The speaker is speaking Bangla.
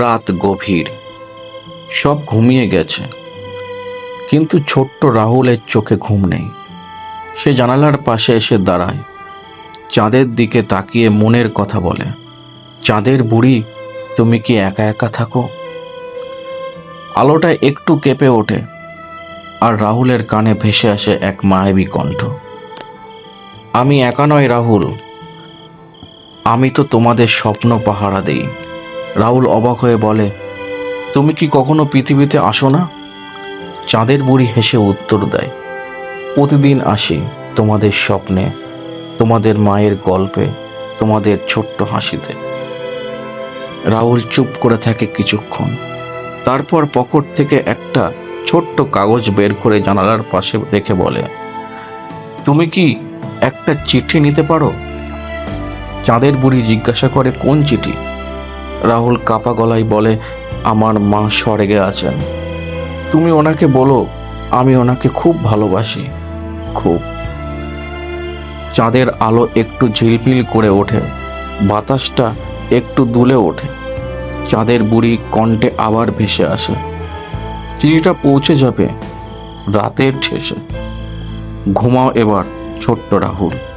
রাত গভীর। সব ঘুমিয়ে গেছে। কিন্তু ছোট্ট রাহুলের চোখে ঘুম নেই। সে জানালার পাশে এসে দাঁড়ায়। চাঁদের দিকে তাকিয়ে মনের কথা বলে, চাঁদের বুড়ি, তুমি কি একা একা থাকো? আলোটা একটু কেঁপে ওঠে আর রাহুলের কানে ভেসে আসে এক মায়াবী কণ্ঠ, আমি একা নয় রাহুল। আমি তো তোমাদের স্বপ্ন পাহারা দেই। রাহুল অবাক হয়ে বলে, তুমি কি কখনো পৃথিবীতে আসো না? চাঁদের বুড়ি হেসে উত্তর দেয়, প্রতিদিন আসি তোমাদের স্বপ্নে, তোমাদের মায়ের গল্পে, তোমাদের ছোট্ট হাসিতে রাহুল চুপ করে থাকে কিছুক্ষণ। তারপর পকেট থেকে একটা ছোট্ট কাগজ বের করে জানালার পাশে রেখে বলে, তুমি কি একটা চিঠি নিতে পারো? চাঁদের বুড়ি জিজ্ঞাসা করে, কোন চিঠি? রাহুল কাপা গলায় বলে, আমার মা স্বর্গে আছেন। তুমি ওনাকে বলো, আমি ওনাকে খুব ভালোবাসি। খুব। চাঁদের আলো একটু ঝিলমিল করে ওঠে, বাতাসটা একটু দুলে ওঠে। চাঁদের বুড়ি কণ্ঠে আবার ভেসে আসে, চিঠিটা পৌঁছে যাবে রাতের শেষে। ঘুমাও এবার, ছোট্ট রাহুল।